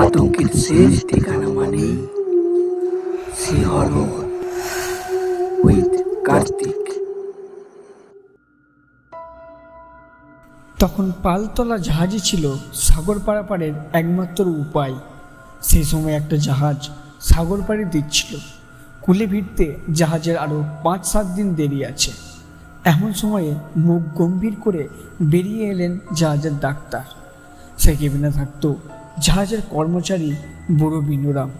আতঙ্কের শেষ ঠিকানা উইথ কার্তিক। তখন পালতলা জাহাজই ছিল সাগর পারাপারের একমাত্র উপায়। সেই সময় একটা জাহাজ সাগর পাড়ি দিচ্ছিল। কুলে ভিড়তে জাহাজের আরও পাঁচ সাত দিন দেরি আছে। এমন সময়ে মুখ গম্ভীর করে বেরিয়ে এলেন জাহাজের ডাক্তার। সে কেবিনে থাকতো জাহাজের কর্মচারী বুড়ো বিনুরাম।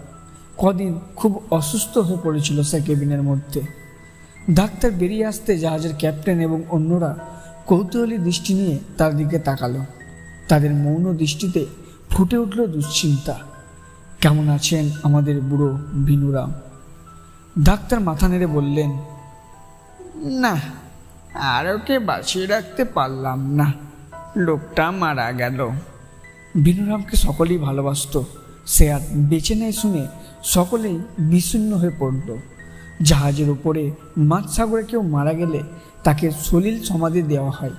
কদিন খুব অসুস্থ হয়ে পড়েছিল সে কেবিনের মধ্যে। ডাক্তার বেরিয়ে আসতে জাহাজের ক্যাপ্টেন এবং অন্যরা কৌতূহলী দৃষ্টি নিয়ে তার দিকে তাকালো। তাদের মৌন দৃষ্টিতে ফুটে উঠল দুশ্চিন্তা। কেমন আছেন আমাদের বুড়ো বিনুরাম? ডাক্তার মাথা নেড়ে বললেন, না, আর ওকে বাঁচিয়ে রাখতে পারলাম না। লোকটা মারা গেল। বিনুরামকে সকলেই ভালোবাসতো। সে আর বেঁচে নেয় শুনে সকলেই বিচ্ছিন্ন হয়ে পড়ল। জাহাজের উপরে মাছ সাগরে কেউ মারা গেলে তাকে সলিল সমাধি দেওয়া হয়।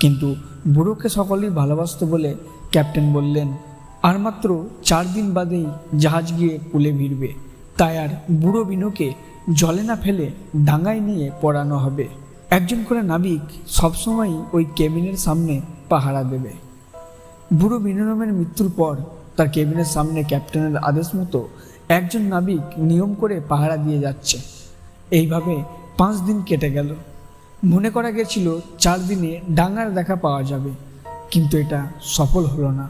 কিন্তু বুড়োকে সকলেই ভালোবাসতো বলে ক্যাপ্টেন বললেন, আর মাত্র চার দিন বাদেই জাহাজ গিয়ে কুলে ভিড়বে। তাই আর বুড়ো বিনুকে জলে না ফেলে ডাঙায় নিয়ে পড়ানো হবে। একজন করে নাবিক সবসময়ই ওই কেবিনের সামনে পাহারা দেবে। বুড়ো বিনোরমের মৃত্যুর পর তার কেবিনের সামনে ক্যাপ্টেনের আদেশ মতো একজন নাবিক নিয়ম করে পাহারা দিয়ে যাচ্ছে। এইভাবে পাঁচ দিন কেটে গেল। মনে করা গেছিল চার দিনে ডাঙার দেখা পাওয়া যাবে, কিন্তু এটা সফল হলো না।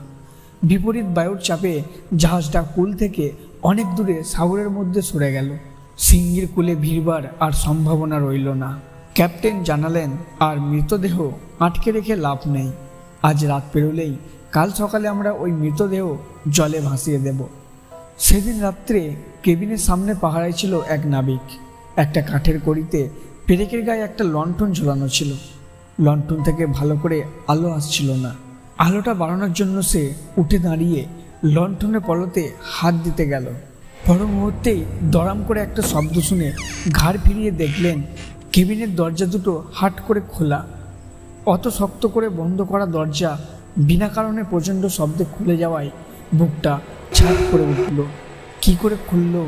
বিপরীত বায়ুর চাপে জাহাজটা কুল থেকে অনেক দূরে সাগরের মধ্যে সরে গেল। সিঙ্গির কুলে ভিড়বার আর সম্ভাবনা রইল না। ক্যাপ্টেন জানালেন, আর মৃতদেহ আটকে রেখে লাভ নেই। আজ রাত পেরোলেই কাল সকালে আমরা ওই মৃতদেহ জলে ভাসিয়ে দেব। সেদিন রাত্রে কেবিনের সামনে পাহারায় ছিল এক নাবিক। একটা কাঠের কড়িতে পেরেকের গায়ে একটা লণ্ঠন ঝোলানো ছিল। লণ্ঠন থেকে ভালো করে আলো আসছিল না। আলোটা বাড়ানোর জন্য সে উঠে দাঁড়িয়ে লণ্ঠনের পলতে হাত দিতে গেল। পর মুহূর্তেই দরাম করে একটা শব্দ শুনে ঘাড় ফিরিয়ে দেখলেন, কেবিনের দরজা দুটো হাট করে খোলা। অত শক্ত করে বন্ধ করা দরজা বিনা কারণে প্রচণ্ড শব্দে খুলে যাওয়ায় বুকটা ছাপ করে উঠল। কি করে খুলল?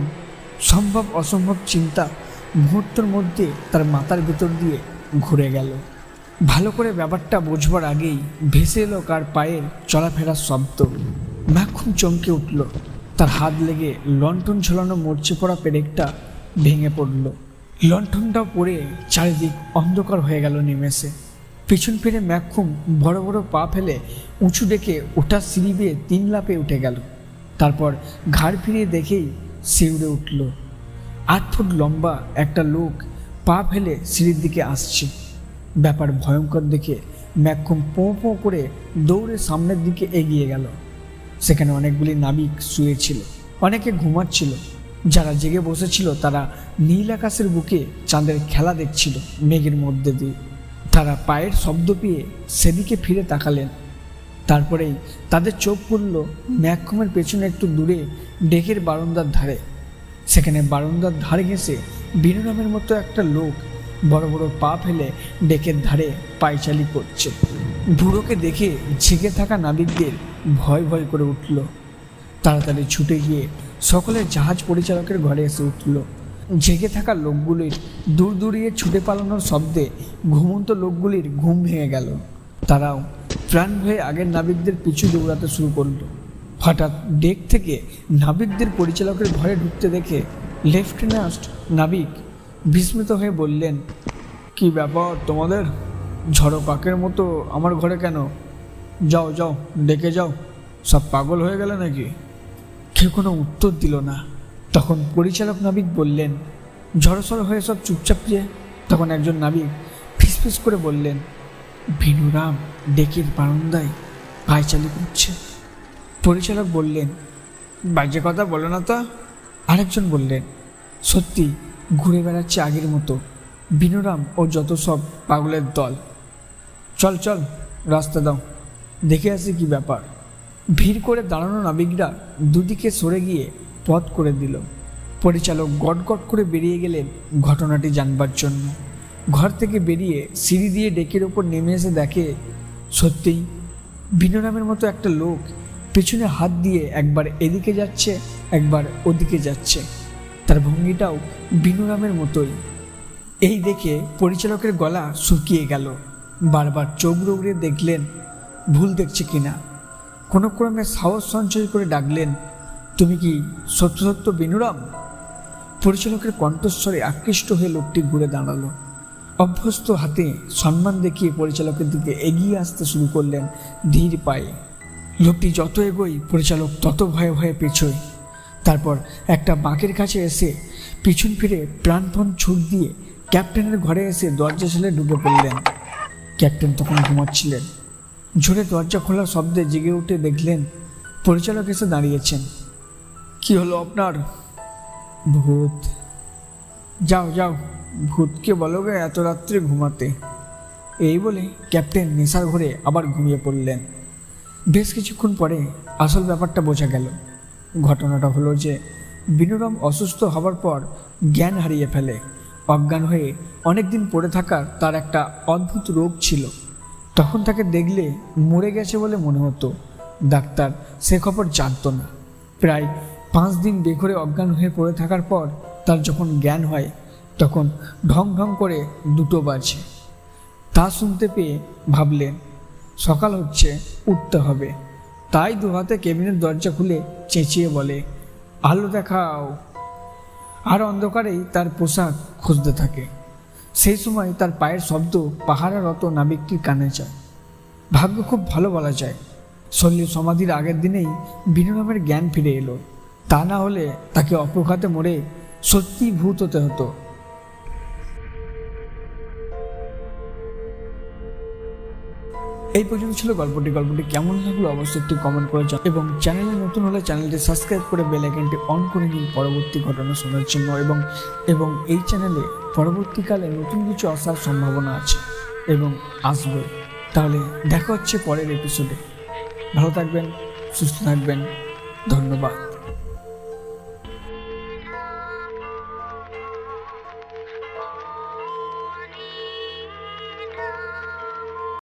সম্ভব, অসম্ভব চিন্তা মুহূর্তের মধ্যে তার মাথার ভেতর দিয়ে ঘুরে গেল। ভালো করে ব্যাপারটা বোঝবার আগেই ভেসে এলো কার পায়ের চলাফেরার শব্দ। ম্যাক্ষুম চমকে উঠল। তার হাত লেগে লণ্ঠন ঝোলানো মরচে পড়া পেরেকটা ভেঙে পড়ল। লণ্ঠনটা পড়ে চারিদিক অন্ধকার হয়ে গেল নিমেষে। পিছন ফিরে ম্যাক্ষুম বড় বড় পা ফেলে উঁচু ডেকে ওটা সিঁড়ি বেয়ে তিন লাপে উঠে গেল। তারপর ঘাড় ফিরিয়ে দেখেই শিউড়ে উঠল। আট ফুট লম্বা একটা লোক পা ফেলে সিঁড়ির দিকে আসছে। ব্যাপার ভয়ঙ্কর দেখে ম্যাক্ষুম পোঁ পোঁ করে দৌড়ে সামনের দিকে এগিয়ে গেল। সেখানে অনেকগুলি নাবিক শুয়েছিল অনেকে ঘুমাচ্ছিল। যারা জেগে বসেছিল তারা নীল আকাশের বুকে চাঁদের খেলা দেখছিল, মেঘের মধ্যে দিয়ে। তারা পায়ের শব্দ পেয়ে সেদিকে ফিরে তাকালেন। তারপরেই তাদের চোখ পড়ল ম্যাকখমের পেছনে একটু দূরে ডেকের বারান্দার ধারে। সেখানে বারান্দার ধারে ঘেঁষে বিনুরামের মতো একটা লোক বড় বড় পা ফেলে ডেকের ধারে পায়চালি করছে। বুড়োকে দেখে ঝেঁকে থাকা নাবিকদের ভয় ভয় করে উঠল। তাড়াতাড়ি ছুটে গিয়ে সকলে জাহাজ পরিচালকের ঘরে এসে উঠল। জেগে থাকা লোকগুলির দূর দূরিয়ে ছুটে পালানোর শব্দে ঘুমন্ত লোকগুলির ঘুম ভেঙে গেল। তারাও প্রাণ ভয়ে আগের নাবিকদের পিছু দৌড়াতে শুরু করল। হঠাৎ ডেক থেকে নাবিকদের পরিচালকের ঘরে ঢুকতে দেখে লেফটেন্যান্ট নাবিক বিস্মিত হয়ে বললেন, কি ব্যাপার তোমাদের? ঝড়ো কাকের মতো আমার ঘরে কেন? যাও যাও, ডেকে যাও। সব পাগল হয়ে গেলে নাকি? কেউ কোনো উত্তর দিল না। তখন পরিচালক নাবিক বললেন, ঝড়সড় হয়ে সব চুপচাপ যে? তখন একজন নাবিক ফিসফিস করে বললেন ভিনুরাম ডেকের বারান্দায় পায়চালি করছে। পরিচালক বললেন, বাজে কথা বলো না তা? আরেকজন বললেন, সত্যি, ঘুরে বেড়াচ্ছে আগের মতো। বিনুরাম ও যত সব পাগলের দল। চল চল, রাস্তা দাও। দেখে আসি কি ব্যাপার। ভিড় করে দাঁড়ানো নাবিকরা দুদিকে সরে গিয়ে পথ করে দিল। পরিচালক গট গট করে বেরিয়ে গেলেন ঘটনাটি জানবার জন্য। ঘর থেকে বেরিয়ে সিঁড়ি দিয়ে ডেকের ওপর নেমে এসে দেখে, সত্যিই বিনোরামের মতো একটা লোক পেছনে হাত দিয়ে একবার এদিকে যাচ্ছে, একবার ওদিকে যাচ্ছে। তার ভঙ্গিটাও বিনুরামের মতোই। এই দেখে পরিচালকের গলা শুকিয়ে গেল। বারবার চোখ রোগড়ে দেখলেন, ভুল দেখছে কিনা। কোনো ক্রমে সাহস সঞ্চয় করে ডাকলেন তুমি কি সত্য সত্য বিনুরাম? পরিচালকের কণ্ঠস্বরে আকৃষ্ট হয়ে লোকটি ঘুরে দাঁড়াল। অভ্যস্ত হাতে সম্মান দেখিয়ে পরিচালকের দিকে এগিয়ে আসতে শুরু করলেন ধীর পায়ে। লোকটি যত এগোই পরিচালক তত ভয়ে ভয়ে পেছোয়। তারপর একটা বাঁকের কাছে এসে পিছন ফিরে প্রাণপণ ছুট দিয়ে ক্যাপ্টেনের ঘরে এসে দরজা ছেলে ঢুকে পড়লেন। ক্যাপ্টেন তখন ঘুমাচ্ছিলেন। ঝোরে দরজা খোলার শব্দে জেগে উঠে দেখলেন পরিচালক এসে দাঁড়িয়েছেন। কি হলো আপনার? ভূত। যাও যাও। ভূতকে বলো গে এত রাত্রে ঘুমাতে। এই বলে ক্যাপ্টেন নেশার ঘরে আবার ঘুমিয়ে পড়লেন। বেশ কিছুক্ষণ পরে আসল ব্যাপারটা বোঝা গেল। ঘটনাটা হলো যে বিনুরাম অসুস্থ হবার পর জ্ঞান হারিয়ে ফেলে। অজ্ঞান হয়ে অনেকদিন পড়ে থাকার তার একটা অদ্ভুত রোগ ছিল। তখন তাকে দেখলে মরে গেছে বলে মনে হতো। ডাক্তার সে খবর জানতো না। প্রায় পাঁচ দিন বেঘরে অজ্ঞান হয়ে পড়ে থাকার পর তার যখন জ্ঞান হয়, তখন ঢং ঢং করে দুটো বাজে। তা শুনতে পেয়ে ভাবলেন, সকাল হচ্ছে, উঠতে হবে। তাই দু হাতে কেবিনের দরজা খুলে চেঁচিয়ে বলে, আলো দেখাও। আর অন্ধকারেই তার পোশাক খুঁজতে থাকে। সেই সময় তার পায়ের শব্দ পাহাড়ারত নাবিকটির কানে যায়। ভাগ্য খুব ভালো বলা যায়। শল্য সমাধির আগের দিনেই বিনুরামের জ্ঞান ফিরে এলো। তা না হলে তাকে অপঘাতে মরে সত্যি ভূত হতে হতো। এই পর্যন্ত ছিল গল্পটি। গল্পটি কেমন লাগল অবশ্যই একটি কমেন্ট করে জানান এবং চ্যানেলে নতুন হলে চ্যানেলটি সাবস্ক্রাইব করে বেল আইকনটি অন করে নিন পরবর্তী ঘটনা শোনার জন্য। এবং এবং এই চ্যানেলে পরবর্তীকালে নতুন কিছু আসার সম্ভাবনা আছে এবং আসবে। তাহলে দেখা হচ্ছে পরের এপিসোডে ভালো থাকবেন, সুস্থ থাকবেন। ধন্যবাদ।